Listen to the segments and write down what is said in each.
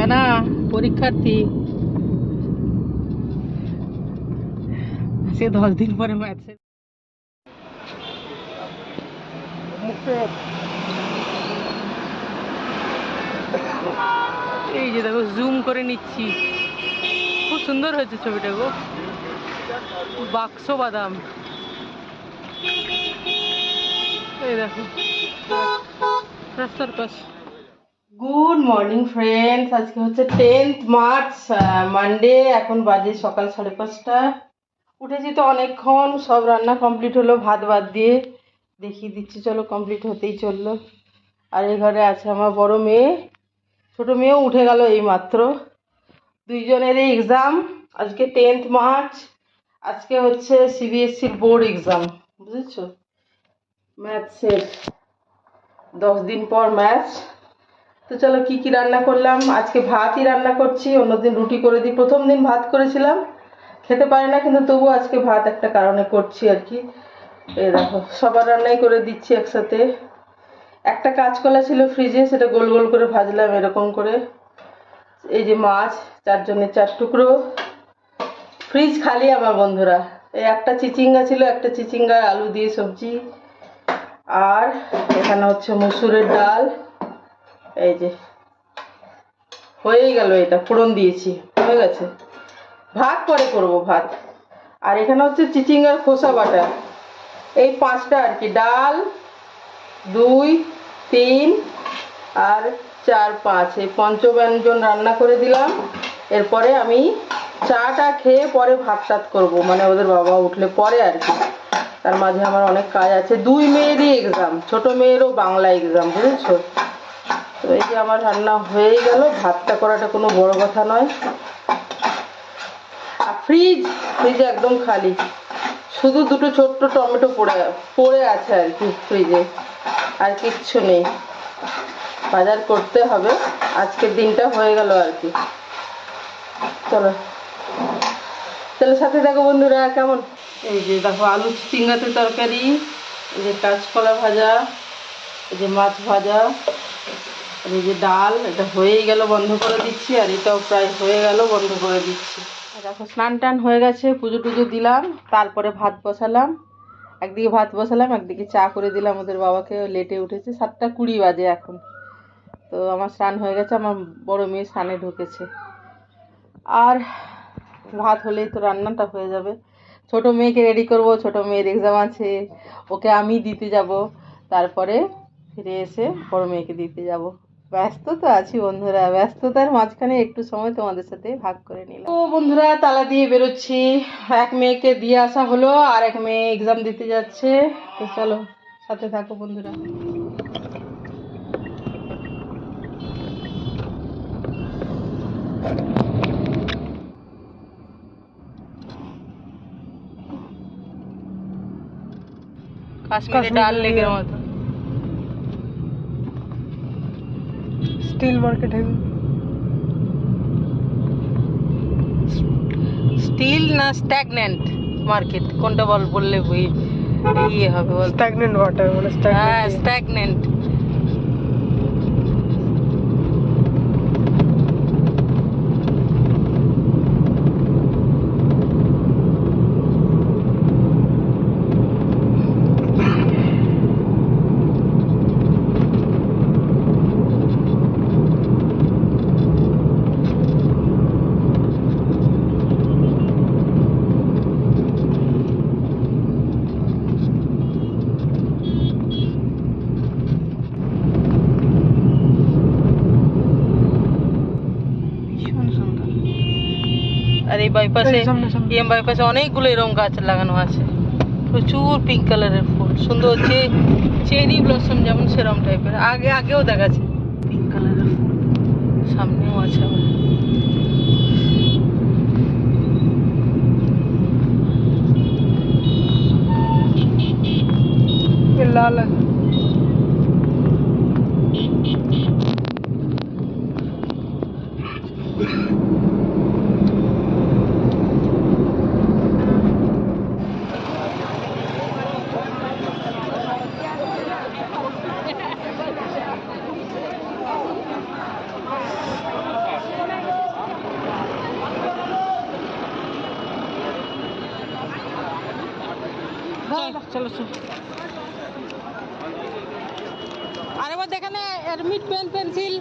সানা, পরীক্ষার্থী। সে দশ দিন পরে ম্যাথসে এই যে দেখো জুম করে নিচ্ছি। খুব সুন্দর হয়েছে ছবিটা গো। বাক্স বাদাম। এই দেখো। রাস্তার পাশে। গুড মর্নিং ফ্রেন্ডস আজকে হচ্ছে টেন্থ মার্চ মানডে এখন বাজে সকাল সাড়ে পাঁচটা। উঠেছি তো অনেকক্ষণ। সব রান্না কমপ্লিট হলো, ভাত বাদ দিয়ে দেখিয়ে দিচ্ছি। চলো কমপ্লিট হতেই চলল। আর এই ঘরে আছে আমার বড় মেয়ে। ছোটো মেয়েও উঠে গেল এই মাত্র দুইজনেরই এক্সাম আজকে টেন্থ মার্চ আজকে হচ্ছে সিবিএসসির বোর্ড এক্সাম বুঝেছ? ম্যাথসের দশ দিন পর ম্যাথস তো চলো কি কি রান্না করলাম? আজকে ভাতই রান্না করছি, অন্যদিন রুটি করে দিই। প্রথম দিন ভাত করেছিলাম, খেতে পারে না, কিন্তু তবু আজকে ভাত একটা কারণে করছি আর কি। এই দেখো, সবার রান্নাই করে দিচ্ছি একসাথে। একটা কাঁচকলা ছিল ফ্রিজে, সেটা গোল গোল করে ভাজলাম এরকম করে। এই যে মাছ চারজনের চার টুকরো। ফ্রিজ খালি আমার বন্ধুরা। এই একটা চিচিঙ্গা ছিল, একটা চিচিঙ্গা আলু দিয়ে সবজি। আর এখানে হচ্ছে মসুরের ডাল। এই যে, হয়েই গেল এটা, ফোড়ন দিয়েছি, হয়ে গেছে। ভাত পরে করব ভাত। আর এখানে হচ্ছে চিচিঙ্গার খোসা বাটা। এই পাঁচটা আর কি, ডাল, দুই, তিন আর চার, পাঁচ। এই পঞ্চব্যঞ্জন রান্না করে দিলাম। এরপরে আমি চাটা খেয়ে পরে ভাত টাত করব। মানে ওদের বাবা উঠলে পরে আর কি। তার মাঝে আমার অনেক কাজ আছে। দুই মেয়েরই এক্সাম ছোট মেয়েরও বাংলা এক্সাম বুঝেছ? তো এই যে আমার রান্না হয়েই গেল, ভাতটা করাটা কোনো বড় কথা নয়। আর ফ্রিজ ফ্রিজ একদম খালি। শুধু দুটো ছোট্ট টমেটো পড়ে পড়ে আছে আর কি ফ্রিজে আর কিচ্ছু নেই। বাজার করতে হবে। আজকের দিনটা হয়ে গেল আর কি। চলো। চলো সাথে দেখো বন্ধুরা, কেমন? এই যে দেখো আলু চিংড়াতে তরকারি, এই যে কাঁচকলা ভাজা, এই যে মাছ ভাজা। আর এই যে ডাল, এটা হয়েই গেল, বন্ধ করে দিচ্ছি, আর এটাও প্রায় হয়ে গেল, বন্ধ করে দিচ্ছি। দেখো, স্নান টান হয়ে গেছে, পুজো টুজো দিলাম, তারপরে ভাত বসালাম, একদিকে ভাত বসালাম, একদিকে চা করে দিলাম, ওদের বাবাকে, লেটে উঠেছে, সাতটা কুড়ি বাজে এখন। তো আমার স্নান হয়ে গেছে, আমার বড় মেয়ে স্নানে ঢুকেছে। আর ভাত হলেই তো রান্নাটা হয়ে যাবে। ছোট মেয়েকে রেডি করব, ছোট মেয়ের এক্সাম আছে, ওকে আমি দিতে যাব, তারপরে ফিরে এসে বড় মেয়েকে দিতে যাব। ব্যস্ত তো আছি বন্ধুরা ব্যস্ততার মাঝখানে একটু সময় তোমাদের সাথে ভাগ করে নিলাম। ও বন্ধুরা তালা দিয়ে বেরোচ্ছি। এক মেয়েকে দিয়ে আসা হলো আর এক মেয়ে এক্সাম দিতে যাচ্ছে। তো চলো সাথে থাকো বন্ধুরা। কাশ্মীরে ডাল লেগের মতো। স্টিল মার্কেট হেভি স্টিল না স্ট্যাগনেন্ট মার্কেট কোনটা বল বললে ইয়ে হবে বল। স্ট্যাগনেন্ট ওয়াটার মানে হ্যাঁ স্ট্যাগনেন্ট পাশে ইএম বাড়ির পাশে অনেকগুলো এরকম গাছ লাগানো আছে প্রচুর পিঙ্ক কালারের ফুল সুন্দর হচ্ছে চেরি ব্লসম যেমন সেরম টাইপের আগে আগেও দেখাচ্ছে পিঙ্ক কালারের ফুল সামনেও আছে আবার লাল আছে है চলো চলো। আরেকবার দেখে নে অ্যাডমিট পেন পেন্সিল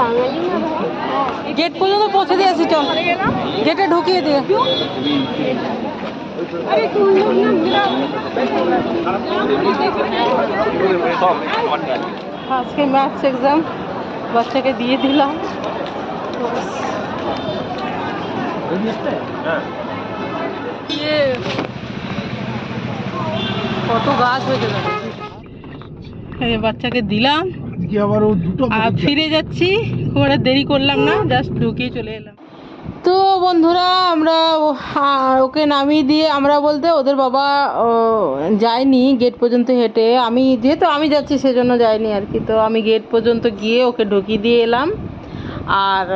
বাঙালি না ভাই গেট পর্যন্ত পৌঁছে দিয়েছি চল। গেটে ঢুকিয়ে দিয়ে আজকে ম্যাথস এক্সাম বাচ্চাকে দিয়ে দিলাম। ইয়ে, কত গাছ হয়েছে বাচ্চাকে দিলাম। আবার দুটো ফিরে যাচ্ছি। খুব একটা দেরি করলাম না জাস্ট ঢুকিয়ে চলে এলাম। তো বন্ধুরা আমরা ওকে নামিয়ে দিয়ে আমরা বলতে ওদের বাবা যায়নি গেট পর্যন্ত হেঁটে। আমি যেহেতু আমি যাচ্ছি সেজন্য যাইনি আর কি। তো আমি গেট পর্যন্ত গিয়ে ওকে ঢুকিয়ে দিয়ে এলাম। আর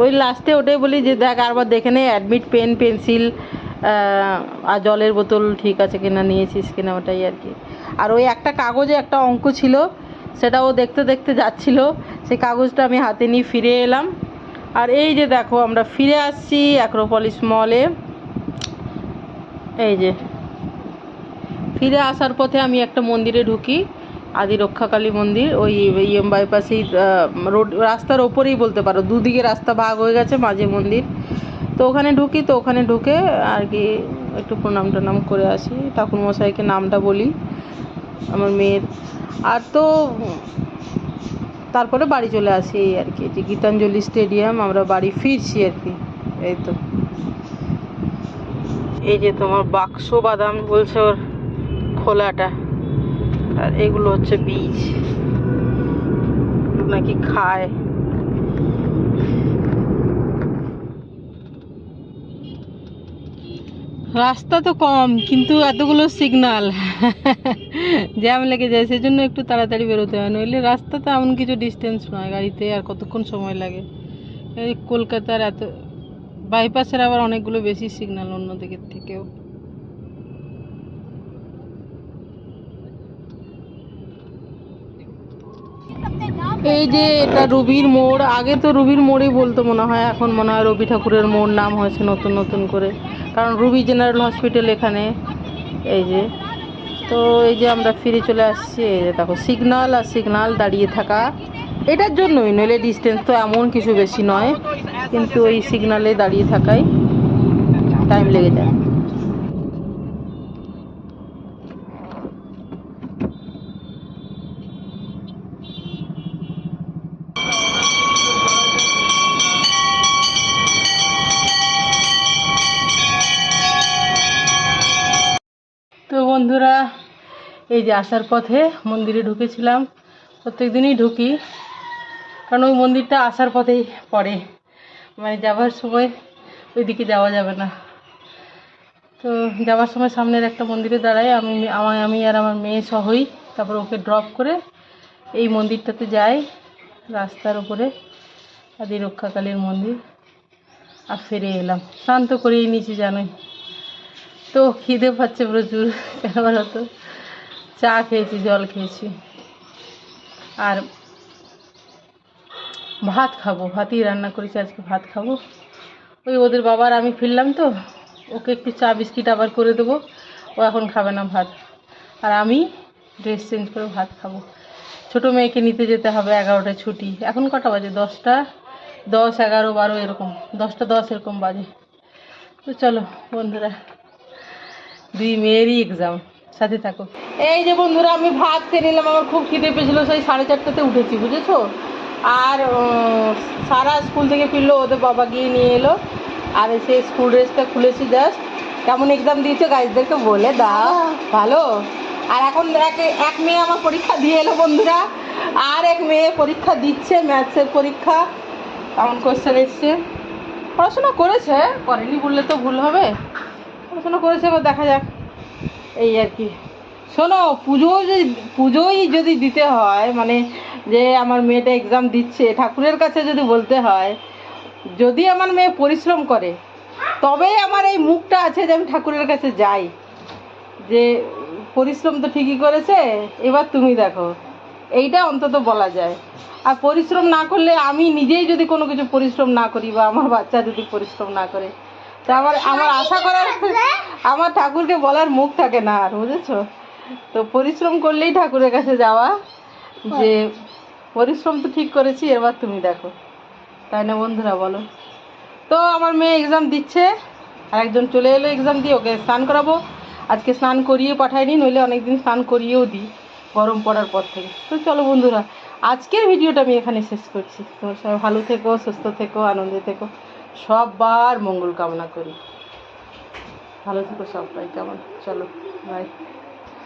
ওই লাস্টে ওটাই বলি যে দেখ আরবার দেখে নে অ্যাডমিট পেন পেন্সিল আর জলের বোতল ঠিক আছে কিনা নিয়েছিস কিনা ওটাই আর কি। আর ওই একটা কাগজে একটা অঙ্ক ছিল সেটা ও দেখতে দেখতে যাচ্ছিল। সেই কাগজটা আমি হাতে নিয়ে ফিরে এলাম। আর এই যে দেখো, আমরা ফিরে আসছি অ্যাক্রোপলিস মলে। এই যে, ফিরে আসার পথে আমি একটা মন্দিরে ঢুকি, আদি রক্ষাকালী মন্দির। ওই ইএম বাইপাসেই রোড, রাস্তার ওপরেই বলতে পারো, দুদিকে রাস্তা ভাগ হয়ে গেছে, মাঝে মন্দির। তো ওখানে ঢুকি, তো ওখানে ঢুকে আর কি একটু প্রণাম টনাম করে আসি। ঠাকুর মশাইকে নামটা বলি, আমার মেয়ের। আর তো তারপরে বাড়ি চলে আসি এই আর কি, যে গীতাঞ্জলি স্টেডিয়াম, আমরা বাড়ি ফিরছি আর কি, এই তো। এই যে তোমার বাক্স বাদাম বলছে ওর খোলাটা, আর এগুলো হচ্ছে বীজ। নাকি খায়। রাস্তা তো কম, কিন্তু এতগুলো সিগনাল জ্যাম লেগে যায় সেই জন্য একটু তাড়াতাড়ি বেরোতে হয়। নইলে রাস্তা তো এমন কিছু ডিস্টেন্স নয়, গাড়িতে আর কতক্ষণ সময় লাগে। এই কলকাতার এত বাইপাসের আবার অনেকগুলো বেশি সিগনাল অন্যদিকের থেকেও। এই যে এটা রুবির মোড়, আগে তো রুবির মোড়ই বলতো মনে হয়, এখন মনে হয় রবি ঠাকুরের মোড় নাম হয়েছে নতুন নতুন করে। কারণ রুবি জেনারেল হসপিটাল এখানে, এই যে। তো এই যে আমরা ফিরে চলে আসছি, এই যে দেখো, সিগনাল আর সিগনাল দাঁড়িয়ে থাকা, এটার জন্যই, নইলে ডিস্টেন্স তো এমন কিছু বেশি নয়, কিন্তু ওই সিগনালে দাঁড়িয়ে থাকাই টাইম লেগে যায় তো বন্ধুরা, এই যে আসার পথে মন্দিরে ঢুকেছিলাম। প্রত্যেক দিনই ঢুকি, কারণ ওই মন্দিরটা আসার পথেই পড়ে। মানে যাওয়ার সময় ওইদিকে যাওয়া যাবে না। তো যাওয়ার সময় সামনের একটা মন্দিরে দাঁড়াই আমি আমার আমি আর আমার মেয়ে সহই তারপর ওকে ড্রপ করে এই মন্দিরটাতে যাই, রাস্তার উপরে। আদি রক্ষাকালীর মন্দির। আর ফিরে এলাম। শান্ত তো করিয়ে নিয়েছি, জানোই। তো খিদে পাচ্ছে প্রচুর, কেন বলো চা খেয়েছি, জল খেয়েছি। আর ভাত খাব, ভাতই রান্না করেছি, আজকে ভাত খাব। ওই ওদের বাবার আমি ফিরলাম তো, ওকে একটু চা, বিস্কিট আবার করে দেবো। ও এখন খাবে না ভাত। আর আমি ড্রেস চেঞ্জ করে ভাত খাব। ছোটো মেয়েকে নিতে যেতে হবে, এগারোটায় ছুটি। এখন কটা বাজে? দশটা, দশ, এগারো, বারো, এরকম। দশটা, দশ, এরকম বাজে। তো চলো, বন্ধুরা। দুই মেয়েরই এক্সাম সাথে থাকো। এই যে বন্ধুরা, আমি ভাত খেয়ে নিলাম, আমার খুব খিদে পেয়েছিল, সেই সাড়ে চারটাতে উঠেছি, বুঝেছ? আর সারা স্কুল থেকে ফিরলো, ওদের বাবা গিয়ে নিয়ে এলো, আর এসে স্কুল ড্রেসটা খুলেছি জাস্ট কেমন এক্সাম দিয়েছ গাইজদেরকে বলে দাও। ভালো? আর এখন এক এক মেয়ে আমার পরীক্ষা দিয়ে এলো, বন্ধুরা। আর এক মেয়ে পরীক্ষা দিচ্ছে ম্যাথসের পরীক্ষা। কেমন কোশ্চেন এসছে? পড়াশোনা করেছে, করেনি বললে তো ভুল হবে। পড়াশোনা করেছে, এবার দেখা যাক। এই আর কি। শোনো পুজো যদি পুজোই যদি দিতে হয় মানে যে আমার মেয়েটা এক্সাম দিচ্ছে, ঠাকুরের কাছে যদি বলতে হয়, যদি আমার মেয়ে পরিশ্রম করে, তবেই আমার এই মুখটা আছে যে আমি ঠাকুরের কাছে যাই। যে পরিশ্রম তো ঠিকই করেছে, এবার তুমি দেখো। এইটা অন্তত বলা যায়। আর পরিশ্রম না করলে আমি নিজেই যদি কোনো কিছু পরিশ্রম না করি বা আমার বাচ্চা যদি পরিশ্রম না করে তা আমার আমার আশা করার আমার ঠাকুরকে বলার মুখ থাকে না আর, বুঝেছ? তো পরিশ্রম করলেই ঠাকুরের কাছে যাওয়া। যে পরিশ্রম তো ঠিক করেছি, এবার তুমি দেখো। তাই না বন্ধুরা, বলো। তো আমার মেয়ে এক্সাম দিচ্ছে, আর একজন চলে এলো এক্সাম দিয়ে, ওকে স্নান করাবো। আজকে স্নান করিয়ে পাঠাইনি, নইলে অনেকদিন স্নান করিয়েও দিই, গরম পড়ার পর থেকে। তো চলো বন্ধুরা, আজকের ভিডিওটা আমি এখানে শেষ করছি। তোমার সবাই ভালো থেকো, সুস্থ থেকো, আনন্দে থেকো। সববার মঙ্গল কামনা করি। ভালো থেকো সবাই কেমন? চলো বাই